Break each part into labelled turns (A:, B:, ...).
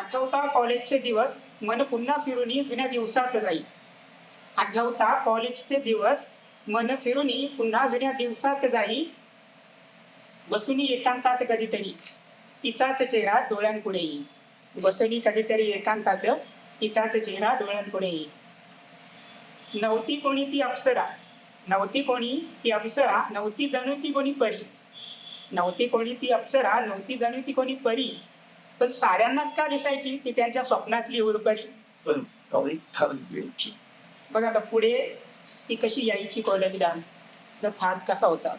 A: आठवता कॉलेजचे दिवस मन पुन्हा फिरूनी जुन्या दिवसात जाई आठवता कॉलेजचे दिवस मन फिरूनी पुन्हा जुन्या दिवसात जाई बसुनी एकांतात कधीतरी तिचाच चेहरा डोळ्यांपुढे येईल. बसुनी कधीतरी एकांतात तिचाच चेहरा डोळ्यांपुढे येईल. नव्हती कोणी ती अप्सरा नव्हती कोणी ती अप्सरा नव्हती जणू ती कोणी परी. नव्हती कोणी ती अप्सरा नव्हती जणू ती कोणी परी. पण साऱ्यांनाच का दिसायची? ती त्यांच्या स्वप्नातली
B: ठरवायची
A: बघा आता पुढे ती कशी यायची कॉलेजला जर थाट कसा होता.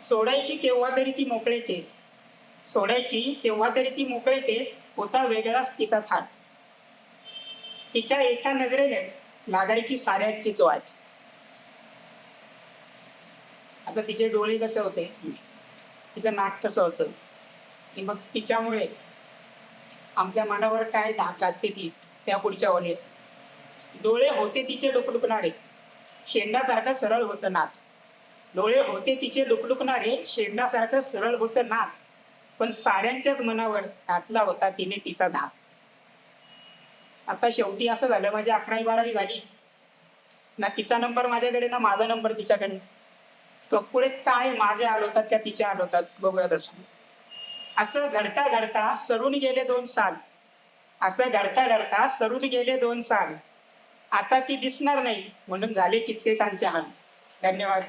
A: सोडायची केव्हा तरी ती मोकळे केस. सोडायची केव्हा तरी ती मोकळे केस होता वेगळाच तिचा थाट तिच्या एका नजरेनेच लागायची साऱ्यांचीच वाट. आता तिचे डोळे कसे होते? तिचं नाक कसं होतं? आणि मग तिच्यामुळे आमच्या मनावर काय धाक ते ती त्या पुढच्या ओले डोळे होते तिचे डुकडुकणारे शेंडासारखं सरळ होतं नात डोळे होते तिचे डुकडुकणारे शेंडासारखं सरळ होतं नात पण साऱ्यांच्याच मनावर घातला होता तिने तिचा धाक. आता शेवटी असं झालं माझी अकरावी बारावी झाली. ना तिचा नंबर माझ्याकडे ना माझा नंबर तिच्याकडे. तो पुढे काय माझे आलोतात का तिचे आलोतात बघूया दर्शन. असं घडता घडता सरून गेले दोन साल. असं घडता घडता सरून गेले दोन साल. आता ती दिसणार नाही म्हणून झाले कित्येकांचे हाल. धन्यवाद.